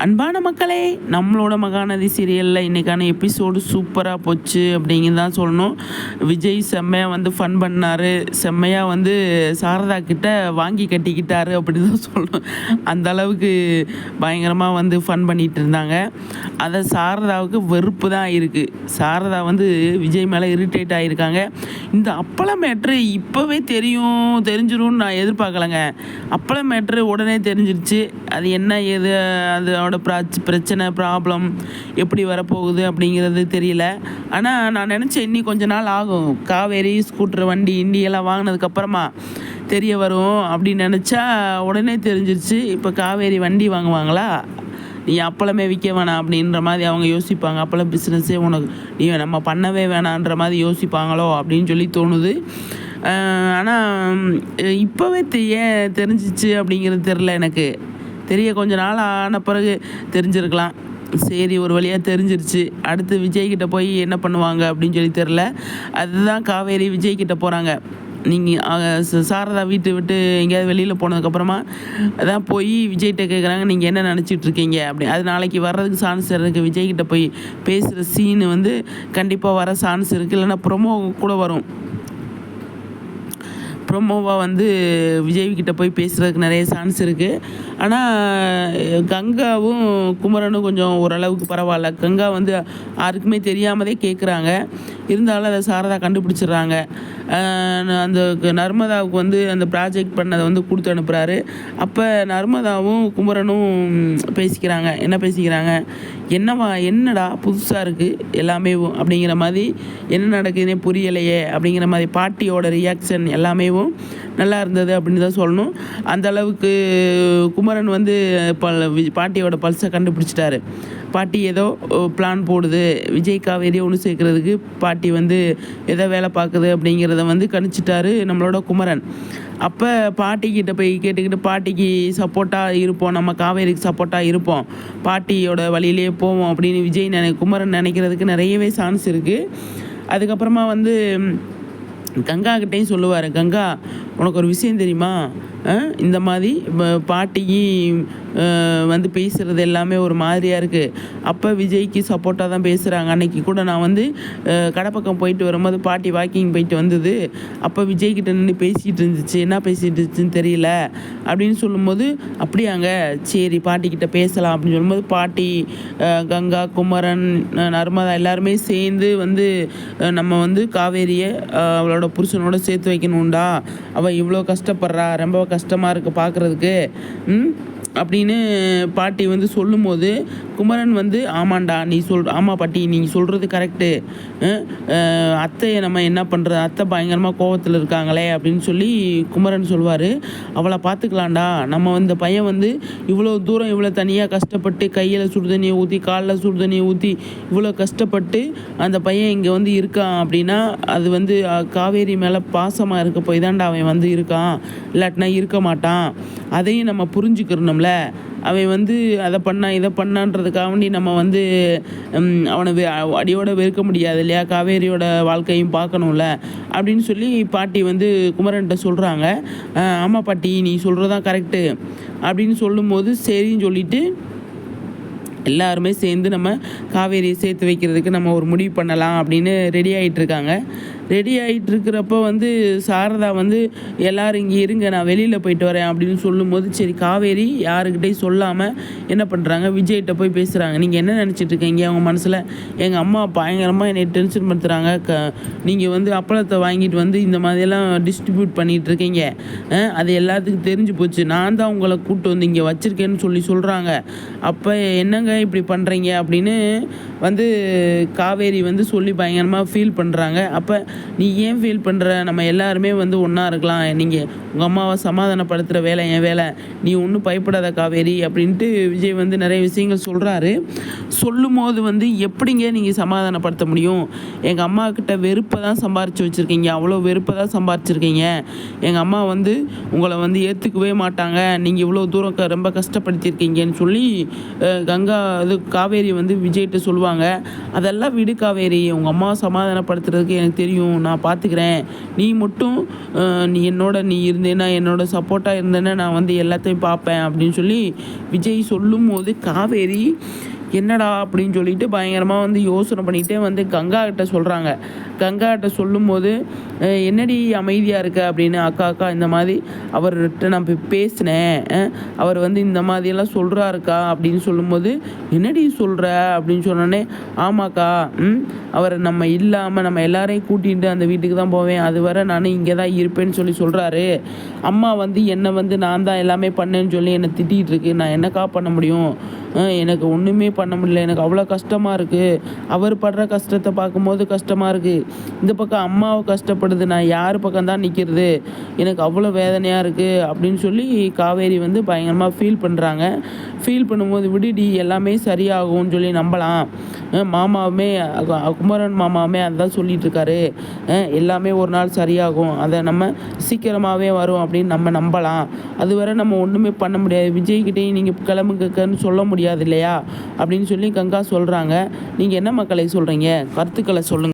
அன்பான மக்களே நம்மளோட மகாநதி சீரியலில் இன்றைக்கான எபிசோடு சூப்பராக போச்சு அப்படிங்கிறது தான் சொல்லணும். விஜய் செம்மையாக வந்து ஃபன் பண்ணார். செம்மையாக வந்து சாரதா கிட்ட வாங்கி கட்டிக்கிட்டாரு அப்படி தான் சொல்லணும். அந்த அளவுக்கு பயங்கரமாக வந்து ஃபன் பண்ணிகிட்டு இருந்தாங்க. அதை சாரதாவுக்கு வெறுப்பு தான் இருக்குது சாரதா வந்து விஜய் மேலே இரிட்டேட் ஆகியிருக்காங்க இந்த அப்பள மேட்ரு இப்போவே தெரியும் தெரிஞ்சிரும்னு நான் எதிர்பார்க்கலங்க. அப்பள மேட்ரு உடனே தெரிஞ்சிருச்சு. அது என்ன ஏது அதோட ப்ராச் பிரச்சனை ப்ராப்ளம் எப்படி வரப்போகுது அப்படிங்கிறது தெரியல. ஆனால் நான் நினச்சேன் இன்னி கொஞ்ச நாள் ஆகும். காவேரி ஸ்கூட்டர் வண்டி இண்டியெல்லாம் வாங்கினதுக்கப்புறமா தெரிய வரும் அப்படின்னு நினச்சா உடனே தெரிஞ்சிருச்சு இப்போ காவேரி வண்டி வாங்குவாங்களா? நீ அப்பளமே விற்க வேணாம் அப்படின்ற மாதிரி அவங்க யோசிப்பாங்க. அப்பளம் பிஸ்னஸே உனக்கு நீ நம்ம பண்ணவே வேணான்ற மாதிரி யோசிப்பாங்களோ அப்படின்னு சொல்லி தோணுது. ஆனால் இப்போவே தெ- ஏன் தெரிஞ்சிச்சு அப்படிங்கிறது தெரில எனக்கு. தெரிய கொஞ்ச நாள் ஆன பிறகு தெரிஞ்சிருக்கலாம். சரி ஒரு வழியாக தெரிஞ்சிருச்சு. அடுத்து விஜய்கிட்ட போய் என்ன பண்ணுவாங்க அப்படின்னு சொல்லி தெரில அதுதான் காவேரி விஜய்கிட்ட போகிறாங்க நீங்கள் சாரதா வீட்டை விட்டு எங்கேயாவது வெளியில் போனதுக்கப்புறமா அதான் போய் விஜய்கிட்ட கேட்குறாங்க நீங்கள் என்ன நினச்சிட்டு இருக்கீங்க? அப்படி. அது நாளைக்கு வர்றதுக்கு சான்ஸ் இருக்குது விஜய்கிட்ட போய் பேசுகிற சீனு வந்து கண்டிப்பாக வர சான்ஸ் இருக்குது இல்லைன்னா ப்ரொமோ கூட வரும். ப்ரொமோவாக வந்து விஜய்கிட்ட போய் பேசுகிறதுக்கு நிறைய சான்ஸ் இருக்குது ஆனால் கங்காவும் குமரனும் கொஞ்சம் ஓரளவுக்கு பரவாயில்ல. கங்கா வந்து யாருக்குமே தெரியாமதே கேட்குறாங்க இருந்தாலும் அதை சாரதா கண்டுபிடிச்சிடுறாங்க. அந்த க- நர்மதாவுக்கு வந்து அந்த ப்ராஜெக்ட் பண்ணதை வந்து கொடுத்து அனுப்புகிறாரு அப்போ நர்மதாவும் குமரனும் பேசிக்கிறாங்க. என்ன பேசிக்கிறாங்க? என்னவா என்னடா புதுசாக இருக்குது எல்லாமே அப்படிங்கிற மாதிரி என்ன நடக்குதுன்னே புரியலையே அப்படிங்கிற மாதிரி பாட்டியோட ரியாக்ஷன் எல்லாமே எல்லாமேவும் நல்லா இருந்தது அப்படின்னு தான் சொல்லணும். அந்த அளவுக்கு குமரன் வந்து பல பாட்டியோட பல்ஸை கண்டுபிடிச்சிட்டாரு. பாட்டி ஏதோ பிளான் போடுது. விஜய் காவேரியை ஒன்று சேர்க்கறதுக்கு பாட்டி வந்து எதோ வேலை பார்க்குது அப்படிங்கிறத வந்து கணிச்சிட்டாரு நம்மளோட குமரன். அப்போ பாட்டிக்கிட்ட போய் கேட்டுக்கிட்டு பாட்டிக்கு சப்போர்ட்டாக இருப்போம். நம்ம காவேரிக்கு சப்போர்ட்டாக இருப்போம். பாட்டியோட வழியிலே போவோம். அப்படின்னு விஜய் நினை குமரன் நினைக்கிறதுக்கு நிறையவே சான்ஸ் இருக்குது அதுக்கப்புறமா வந்து கங்கா கிட்டேயும் சொல்லுவார். கங்கா உனக்கு ஒரு விஷயம் தெரியுமா? இந்த மாதிரி பாட்டிக்கு வந்து பேசுகிறது எல்லாமே ஒரு மாதிரியாக இருக்குது அப்போ விஜய்க்கு சப்போர்ட்டாக தான் பேசுகிறாங்க அன்னைக்கு கூட நான் வந்து கடைப்பக்கம் போயிட்டு வரும்போது பாட்டி வாக்கிங் போயிட்டு வந்தது. அப்போ விஜய்கிட்ட நின்று பேசிகிட்டு இருந்துச்சு. என்ன பேசிகிட்டு இருந்துச்சுன்னு தெரியல. அப்படின்னு சொல்லும்போது அப்படியாங்க. சரி பாட்டிக்கிட்ட பேசலாம். அப்படின்னு சொல்லும்போது பாட்டி கங்கா குமரன் நர்மதா எல்லாருமே சேர்ந்து வந்து நம்ம வந்து காவேரியை அவளோட புருஷனோட சேர்த்து வைக்கணும்டா. அவள் இவ்வளோ கஷ்டப்படுறா. ரொம்ப கஷ்டமாக இருக்குது பார்க்குறதுக்கு ம்? அப்படின்னு பாட்டி வந்து சொல்லும்போது குமரன் வந்து ஆமாண்டா நீ சொல் ஆமாம் பாட்டி நீங்கள் சொல்கிறது கரெக்டு அத்தையை நம்ம என்ன பண்ணுறது அத்தை பயங்கரமாக கோவத்தில் இருக்காங்களே அப்படின்னு சொல்லி குமரன் சொல்லுவார் அவளை பார்த்துக்கலாம்டா நம்ம இந்த பையன் வந்து இவ்வளோ தூரம் இவ்வளோ தனியாக கஷ்டப்பட்டு கையில் சுடுதண்ணியை ஊற்றி காலில் சுடுதண்ணியை ஊற்றி இவ்வளோ கஷ்டப்பட்டு அந்த பையன் இங்கே வந்து இருக்கான் அப்படின்னா அது வந்து காவேரி மேலே பாசமாக இருக்க போய் தான்டா அவன் வந்து இருக்கான். இல்லாட்டினா இருக்க மாட்டான். அதையும் நம்ம புரிஞ்சுக்கிறணும்ல. அவன் வந்து அதை பண்ணா இதை பண்ணான்றதுக்காக வேண்டி நம்ம வந்து அவனை அடியோடு வெறுக்க முடியாது இல்லையா? காவேரியோட வாழ்க்கையும் பார்க்கணும்ல. அப்படின்னு சொல்லி பாட்டி வந்து குமரன்கிட்ட சொல்கிறாங்க ஆமாம் பாட்டி நீ சொல்கிறதான் கரெக்டு அப்படின்னு சொல்லும்போது சரின்னு சொல்லிட்டு எல்லாருமே சேர்ந்து நம்ம காவேரியை சேர்த்து வைக்கிறதுக்கு நம்ம ஒரு முடிவு பண்ணலாம் அப்படின்னு ரெடி ஆகிட்டு இருக்காங்க. ரெடி ஆகிட்டு இருக்கிறப்ப வந்து சாரதா வந்து எல்லோரும் இங்கே இருங்க நான் வெளியில் போயிட்டு வரேன் அப்படின்னு சொல்லும்போது சரி காவேரி யாருக்கிட்டையும் சொல்லாமல் என்ன பண்ணுறாங்க விஜய்கிட்ட போய் பேசுகிறாங்க நீங்கள் என்ன நினச்சிட்டு இருக்கீங்க? அவங்க மனசில் எங்கள் அம்மா பயங்கரமாக என்னை டென்ஷன் படுத்துகிறாங்க க நீங்கள் வந்து அப்பளத்தை வாங்கிட்டு வந்து இந்த மாதிரியெல்லாம் டிஸ்ட்ரிபியூட் பண்ணிகிட்டு இருக்கீங்க. அது எல்லாத்துக்கும் தெரிஞ்சு போச்சு. நான் தான் உங்களை கூப்பிட்டு வந்து இங்கே வச்சுருக்கேன்னு சொல்லி சொல்கிறாங்க அப்போ என்னங்க இப்படி பண்ணுறீங்க அப்படின்னு வந்து காவேரி வந்து சொல்லி பயங்கரமாக ஃபீல் பண்ணுறாங்க அப்போ நீ ஏன் ஃபீல் பண்ணுற நம்ம எல்லாருமே வந்து ஒன்றா இருக்கலாம். நீங்கள் உங்கள் அம்மாவை சமாதானப்படுத்துகிற வேலை என் வேலை. நீ ஒன்றும் பயப்படாத காவேரி அப்படின்ட்டு விஜய் வந்து நிறைய விஷயங்கள் சொல்கிறாரு சொல்லும் போது வந்து எப்படிங்க நீங்கள் சமாதானப்படுத்த முடியும்? எங்கள் அம்மா கிட்ட வெறுப்பை தான் சம்பாரித்து வச்சுருக்கீங்க. அவ்வளோ வெறுப்பை தான் சம்பாரிச்சிருக்கீங்க. எங்கள் அம்மா வந்து உங்களை வந்து ஏற்றுக்கவே மாட்டாங்க. நீங்கள் இவ்வளோ தூரம் க ரொம்ப கஷ்டப்படுத்தியிருக்கீங்கன்னு சொல்லி கங்கா இது காவேரி வந்து விஜய்கிட்ட சொல்லுவாங்க. அதெல்லாம் விடு காவேரி. உங்கள் அம்மாவை சமாதானப்படுத்துறதுக்கு எனக்கு தெரியும். முடியும் நான் பார்த்துக்கிறேன் நீ மட்டும் நீ என்னோட நீ இருந்தேன்னா என்னோட சப்போர்ட்டாக இருந்தேன்னா நான் வந்து எல்லாத்தையும் பார்ப்பேன் அப்படின்னு சொல்லி விஜய் சொல்லும்போது காவேரி என்னடா அப்படின்னு சொல்லிட்டு பயங்கரமாக வந்து யோசனை பண்ணிகிட்டே வந்து கங்கா கிட்ட சொல்கிறாங்க கங்கா கிட்ட சொல்லும்போது என்னடி அமைதியாக இருக்க? அப்படின்னு அக்கா அக்கா இந்த மாதிரி அவர்கிட்ட நான் போய் பேசினேன். அவர் வந்து இந்த மாதிரியெல்லாம் சொல்கிறாருக்கா அப்படின்னு சொல்லும்போது என்னடி சொல்கிற அப்படின்னு சொன்னோடனே ஆமாக்கா ம் அவர் நம்ம இல்லாமல் நம்ம எல்லாரையும் கூட்டிகிட்டு அந்த வீட்டுக்கு தான் போவேன். அது வரை நான் இங்கே தான் இருப்பேன்னு சொல்லி சொல்கிறாரு அம்மா வந்து என்னை வந்து நான் தான் எல்லாமே பண்ணேன்னு சொல்லி என்னை திட்டிகிட்டு இருக்கு. நான் என்னக்கா பண்ண முடியும்? எனக்கு ஒன்றுமே பண்ண முடியல. எனக்கு அவ்வளோ கஷ்டமாக இருக்குது அவர் படுற கஷ்டத்தை பார்க்கும்போது கஷ்டமாக இருக்குது இந்த பக்கம் அம்மாவை கஷ்டப்படுது. நான் யார் பக்கம் தான் நிற்கிறது எனக்கு அவ்வளோ வேதனையாக இருக்குது அப்படின்னு சொல்லி காவேரி வந்து பயங்கரமாக ஃபீல் பண்ணுறாங்க ஃபீல் பண்ணும்போது விடுடி எல்லாமே சரியாகும்னு சொல்லி நம்பலாம். மாமாவுமே குமரன் மாமாவுமே அதுதான் சொல்லிட்டு இருக்காரு எல்லாமே ஒரு நாள் சரியாகும். அதை நம்ம சீக்கிரமாகவே வரும் அப்படின்னு நம்ம நம்பலாம். அதுவரை நம்ம ஒன்றுமே பண்ண முடியாது. விஜய்கிட்டையும் நீங்கள் கிளம்புங்கன்னு சொல்ல முடியாது இல்லையா? அப்படின்னு சொல்லி கங்கா சொல்கிறாங்க நீங்கள் என்ன மக்களை சொல்கிறீங்க கருத்துக்களை சொல்லுங்கள்